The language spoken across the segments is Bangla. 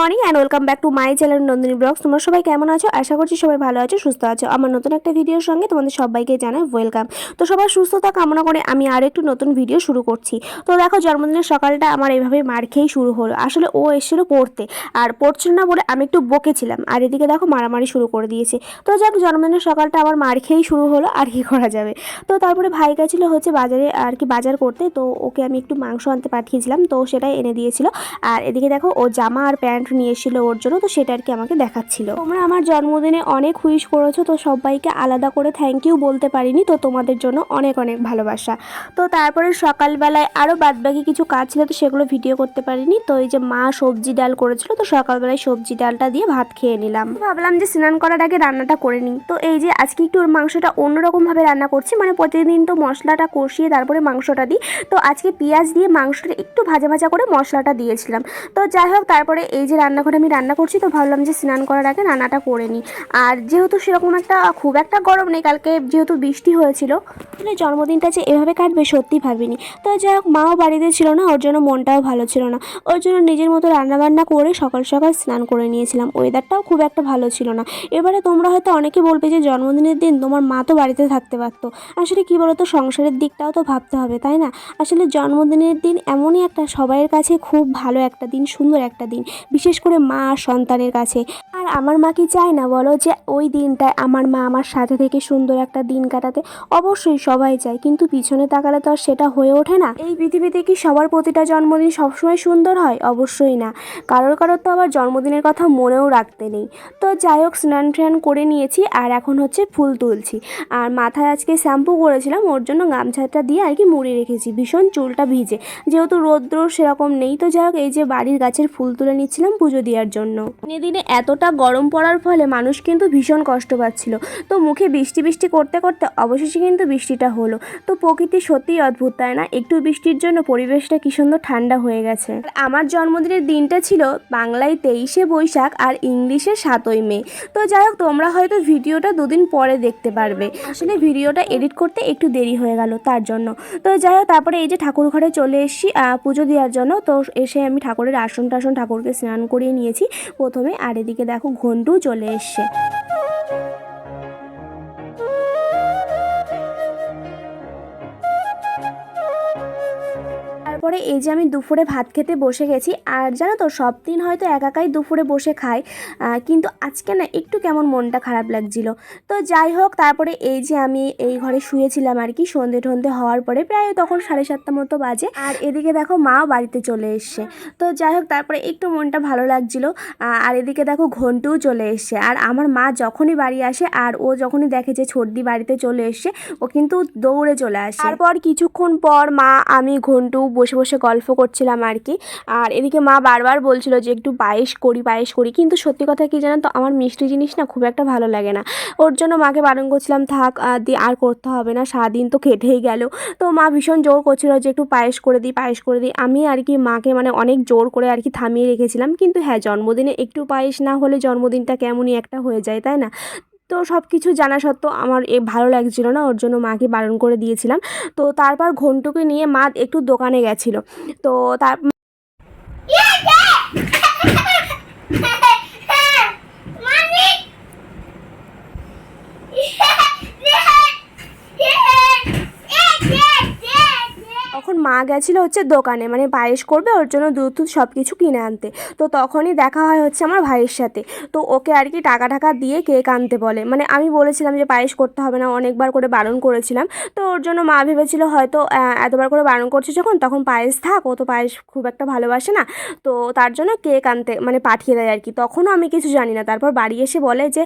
Morning and welcome back to my channel Nandini blogs তোমরা সবাই কেমন আছো? আশা করছি সবাই ভালো আছো, সুস্থ আছো। আমার নতুন একটা ভিডিওর সঙ্গে তোমাদের সবাইকে জানাই ওয়েলকাম তো সবার সুস্থতা কামনা করে আমি আরও একটু নতুন ভিডিও শুরু করছি। তো দেখো, জন্মদিনের সকালটা আমার এইভাবে মার খেয়েই শুরু হলো। আসলে ও এসেছিল পড়তে। আর পড়ছিল না বলে আমি একটু বকেছিলাম আর এদিকে দেখো, মারামারি শুরু করে দিয়েছে। তো যাক, জন্মদিনের সকালটা আমার মার খেয়েই শুরু হলো। আর কি করা যাবে? তো তারপরে ভাই গেছিল হচ্ছে বাজারে আর কি বাজার করতে। তো ওকে আমি একটু মাংস আনতে পাঠিয়েছিলাম। তো সেটাই এনে দিয়েছিল। আর এদিকে দেখো, ও জামা আর প্যান্ট নিয়ে এসেছিল ওর জন্য, তো সেটা আর কি আমাকে দেখাচ্ছিল। তোমরা আমার জন্মদিনে অনেক হুইশ করেছ, তো সবাইকে আলাদা করে থ্যাংক ইউ বলতে পারিনি, তো তোমাদের জন্য অনেক অনেক ভালোবাসা। তো তারপরে সকালবেলায় আরও বাদবাকি কিছু কাজ ছিল, তো সেগুলো ভিডিও করতে পারিনি। তো এই যে মা সবজি ডাল করেছিল, তো সকালবেলায় সবজি ডালটা দিয়ে ভাত খেয়ে নিলাম। ভাবলাম যে স্নান করার আগে রান্নাটা করে নিই। তো এই যে আজকে একটু ওর মাংসটা অন্যরকমভাবে রান্না করছি মানে প্রতিদিন তো মশলাটা কষিয়ে তারপরে মাংসটা দিই। তো আজকে পেঁয়াজ দিয়ে মাংসটা একটু ভাজা ভাজা করে মশলাটা দিয়েছিলাম। তো যাই হোক, তারপরে এই যে রান্নাঘরে আমি রান্না করছি, তো ভাবলাম যে স্নান করার আগে রান্নাটা করে নিই। আর যেহেতু সেরকম একটা, খুব একটা গরম নেই, কালকে যেহেতু বৃষ্টি হয়েছিল মানে জন্মদিনটা যে এভাবে কাটবে সত্যি ভাবিনি। তো যাই হোক, মাও বাড়িতে ছিল না, ওর জন্য মনটাও ভালো ছিল না। ওর জন্য নিজের মতো রান্নাবান্না করে সকাল সকাল স্নান করে নিয়েছিলাম। ওয়েদারটাও খুব একটা ভালো ছিল না। এবারে তোমরা হয়তো অনেকে বলবে যে জন্মদিনের দিন তোমার মা তো বাড়িতে থাকতে পারতো। আসলে কি বলতো, সংসারের দিকটাও তো ভাবতে হবে, তাই না? আসলে জন্মদিনের দিন এমনই একটা, সবাইয়ের কাছে খুব ভালো একটা দিন, সুন্দর একটা দিন। বিশেষ করে মা আর সন্তানের কাছে। আর আমার মা কি চায় না বলো যে, ওই দিনটায় আমার মা আমার সাথে থেকে সুন্দর একটা দিন কাটাতে অবশ্যই সবাই চায়। কিন্তু পিছনে তাকালে তো আর সেটা হয়ে ওঠে না। এই পৃথিবীতে কি সবার প্রতিটা জন্মদিন সবসময় সুন্দর হয়? অবশ্যই না। কারোর কারোর তো আবার জন্মদিনের কথা মনেও রাখতে নেই। তো যাই হোক, স্নান ট্রান করে নিয়েছি আর এখন হচ্ছে ফুল তুলছি। আর মাথায় আজকে শ্যাম্পু করেছিলাম, ওর জন্য গামছাটা দিয়ে আর কি মুড়ি রেখেছি। ভীষণ চুলটা ভিজে। যেহেতু রৌদ্র সেরকম নেই, তো যাই হোক, এই যে বাড়ির গাছের ফুল তুলে নিচ্ছিলাম পুজো দেওয়ার জন্য। দিনে দিনে এতটা গরম পড়ার ফলে মানুষ কিন্তু ভীষণ কষ্ট পাচ্ছিল। তো মুখে বৃষ্টি বৃষ্টি করতে করতে অবশেষে কিন্তু বৃষ্টিটা হলো। তো প্রকৃতি সত্যিই অদ্ভুত, তাই না? একটু বৃষ্টির জন্য পরিবেশটা কি সুন্দর ঠান্ডা হয়ে গেছে। আমার জন্মদিনের দিনটা ছিল বাংলায় তেইশে বৈশাখ আর ইংলিশে সাতই মে। তো যাই হোক, তোমরা হয়তো ভিডিওটা দুদিন পরে দেখতে পারবে। আসলে ভিডিওটা এডিট করতে একটু দেরি হয়ে গেল তার জন্য। তো যাই হোক, তারপরে এই যে ঠাকুর ঘরে চলে এসেছি পুজো দেওয়ার জন্য। তো এসে আমি ঠাকুরের আসন টাসন ঠাকুরকে স্নান করিয়ে নিয়েছি। প্রথমে আর এদিকে দেখো ঘন্টু চলে এসছে। তারপরে এই যে আমি দুপুরে ভাত খেতে বসে গেছি, আর জানো তো সব দিন হয়তো একাকাই দুপুরে বসে খাই কিন্তু আজকে না একটু কেমন মনটা খারাপ লাগছিল। তো যাই হোক, তারপরে এই যে আমি এই ঘরে শুয়েছিলাম আর কি, সন্ধে টন্ধে হওয়ার পরে প্রায় তখন সাড়ে সাতটা মতো বাজে, আর এদিকে দেখো মাও বাড়িতে চলে এসছে। তো যাই হোক, তারপরে একটু মনটা ভালো লাগছিল আর এদিকে দেখো ঘন্টুও চলে এসছে, আর আমার মা যখনই বাড়ি আসে, আর ও যখনই দেখে যে ছর্দি বাড়িতে চলে এসছে, ও কিন্তু দৌড়ে চলে আসে। তারপর কিছুক্ষণ পর মা, আমি, ঘন্টু বসে বসে বসে গল্প করছিলাম আর কি। আর এদিকে মা বারবার বলছিল যে একটু পায়েস করি পায়েস করি। কিন্তু সত্যি কথা কি জানো তো আমার মিষ্টি জিনিস না খুব একটা ভালো লাগে না। ওর জন্য মাকে বারণ করছিলাম থাক আহ, দি আর করতে হবে না সারাদিন তো কেটেই গেল। তো মা ভীষণ জোর করছিল যে একটু পায়েস করে দিই পায়েস করে দিই। আমি আর কি মাকে মানে অনেক জোর করে আর কি থামিয়ে রেখেছিলাম। কিন্তু হ্যাঁ জন্মদিনে একটু পায়েস না হলে জন্মদিনটা কেমনই একটা হয়ে যায় তাই না? তো সব কিছু জানা সত্ত্বেও আমার এ ভালো লাগছিল না, ওর জন্য মাকে বারণ করে দিয়েছিলাম। তো তারপর ঘন্টুকে নিয়ে মা একটু দোকানে গেছিল। তো তার মা গেছিল হচ্ছে দোকানে মানে পায়েস করবে, ওর জন্য দুধ টুধ সব কিছু কিনে আনতে। তো তখনই দেখা হয় হচ্ছে আমার ভাইয়ের সাথে। তো ওকে আর কি টাকা টাকা দিয়ে কেক আনতে বলে। মানে আমি বলেছিলাম যে পায়েস করতে হবে না, অনেকবার করে বারণ করেছিলাম। তো ওর জন্য মা ভেবেছিল হয়তো এতবার করে বারণ করছে যখন, তখন পায়েস থাক, ও তো পায়েস খুব একটা ভালোবাসে না। তো তার জন্য কেক আনতে মানে পাঠিয়ে দেয় আর কি। তখনও আমি কিছু জানি না। তারপর বাড়ি এসে বলে যে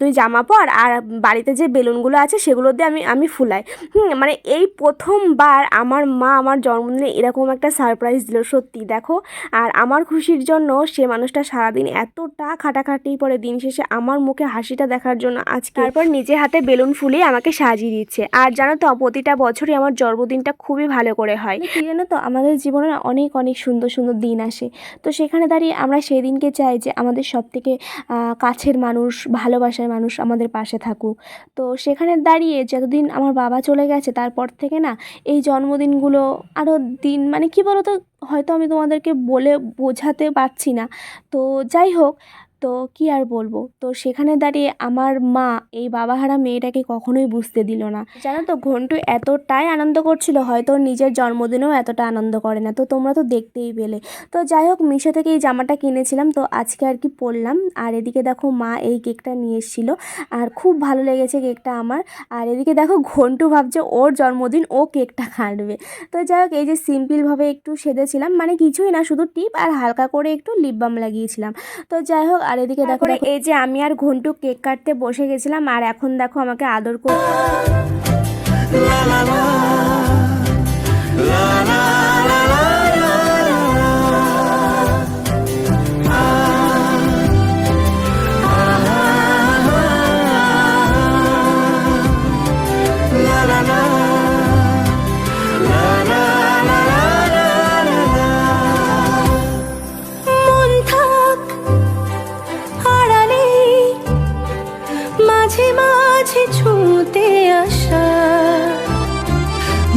তুই জামা পর আর বাড়িতে যে বেলুনগুলো আছে, সেগুলো দিয়ে আমি আমি ফুলাই। হুম মানে এই প্রথমবার আমার মা আমার জন্মদিনে এরকম একটা সারপ্রাইজ দিল সত্যি। দেখো আর আমার খুশির জন্য সে মানুষটা সারাদিন এতটা খাটাখাটি পরে দিন শেষে আমার মুখে হাসিটা দেখার জন্য আজকে তারপর নিজে হাতে বেলুন ফুলিয়ে আমাকে সাজিয়ে দিচ্ছে। আর জানো তো প্রতিটা বছরই আমার জন্মদিনটা খুবই ভালো করে হয়। কি জানো তো আমাদের জীবনে অনেক অনেক সুন্দর সুন্দর দিন আসে। তো সেখানে দাঁড়িয়ে আমরা সেই দিনকে চাই যে আমাদের সব থেকে কাছের মানুষ ভালোবাসার মানুষ আমাদের পাশে থাকুক। তো সেখানে দাঁড়িয়ে যতদিন আমার বাবা চলে গেছে তারপর থেকে না এই জন্মদিনগুলো আরও দিন মানে কি বলো তো হয়তো আমি তোমাদেরকে বলে বোঝাতে পারছি না। তো যাই হোক তো কি আর বলব? তো সেখানে দাঁড়িয়ে আমার মা এই বাবাহারা মেয়েটাকে কখনোই বুঝতে দিল না। জানো তো, ঘন্টু এতটাই আনন্দ করছিল, হয়তো নিজের জন্মদিনেও এতটা আনন্দ করে না। তো তোমরা তো দেখতেই পেলে। তো যাই হোক, মিশো থেকে এই জামাটা কিনেছিলাম, তো আজকে আর কি পরলাম। আর এদিকে দেখো মা এই কেকটা নিয়ে এসেছিল। আর খুব ভালো লেগেছে কেকটা আমার। আর এদিকে দেখো, ঘন্টু ভাবছে ওর জন্মদিন ও কেকটা কাটবে। তো যাই হোক, এই যে সিম্পলভাবে একটু সেধেছিলাম। মানে কিছুই না, শুধু টিপ আর হালকা করে একটু লিপ বাম লাগিয়েছিলাম। তো যাই হোক আর এদিকে দেখো এই যে আমি আর ঘন্টু কেক কাটতে বসে গেছিলাম আর এখন দেখো আমাকে আদর করে মন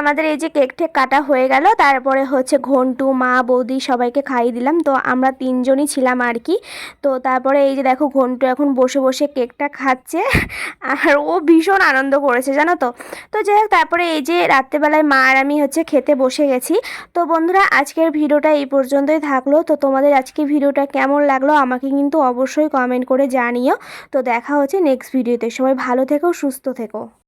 আমাদের এই যে কেক ঠেক কাটা হয়ে গেল, তারপরে হচ্ছে ঘন্টু, মা, বৌদি সবাইকে খাইয়ে দিলাম। তো আমরা তিনজনই ছিলাম আর কি। তো তারপরে এই যে দেখো ঘন্টু এখন বসে বসে কেকটা খাচ্ছে, আর ও ভীষণ আনন্দ করেছে, জানো তো। তো যাই হোক, তারপরে এই যে রাত্রেবেলায় মা আর আমি হচ্ছে খেতে বসে গেছি। তো বন্ধুরা, আজকের ভিডিওটা এই পর্যন্তই থাকল। তো তোমাদের আজকে ভিডিওটা কেমন লাগল আমাকে কিন্তু অবশ্যই কমেন্ট করে জানিও। তো দেখা হচ্ছে নেক্সট ভিডিওতে। সবাই ভালো থেকো, সুস্থ থেকো।